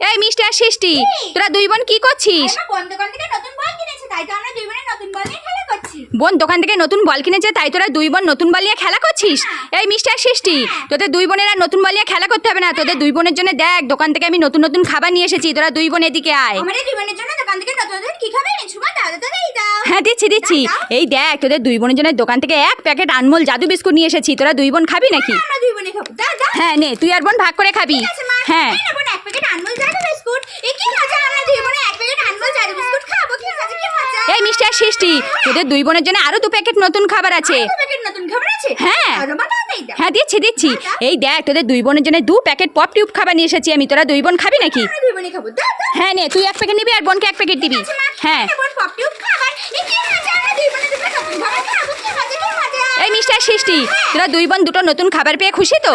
এই মিষ্টি আর সৃষ্টি তোরা দুই বোন কি করছিস? বোনে দোকান থেকে নতুন বল কিনেছে তাই তোরা দুই বোন নতুন বল নিয়ে খেলা করছিস? এই মিষ্টি আর সৃষ্টি তোদের দুই বোনের আর নতুন বল নিয়ে খেলা করতে হবে না তোদের দুই বোনের জন্য দেখ দোকান থেকে আমি নতুন নতুন খাবার নিয়ে এসেছি তোরা দুই বোন এদিকে আয়। হ্যাঁ দিচ্ছি দিচ্ছি। এই দেখ তোদের দুই বোনের জন্য দোকান থেকে এক প্যাকেট আনমোল জাদু বিস্কুট নিয়ে এসেছি তোরা দুই বোন খাবি নাকি? দাও হ্যাঁ নে তুই আর বোন ভাগ করে খাবি। হ্যাঁ। এক প্যাকেট আনমোল জাদু বিস্কুট এ কি মজা আমরা দুই বোনে এক প্যাকেট আনমোল জাদু বিস্কুট খাব কি মজা কি মজা এই মিস্টার সৃষ্টি। তোদের দুই বোনের জন্য আরও দু প্যাকেট নতুন খাবার আছে। নতুন খাবার আছে? হ্যাঁ। হ্যাঁ দিচ্ছি দিচ্ছি। এই দেখ তোদের দুই বোনের জন্য দু প্যাকেট পপ টিউব খাবার নিয়ে এসেছি আমি। তোরা দুই বোন খাবি নাকি? দাও হ্যাঁ নে তুই এক প্যাকেট নিবি আর বোনকে এক প্যাকেট দিবি। হ্যাঁ। এই মজা এই মিস্টার সৃষ্টি তোরা দুই বোন দুটো নতুন খাবার পেয়ে খুশি তো?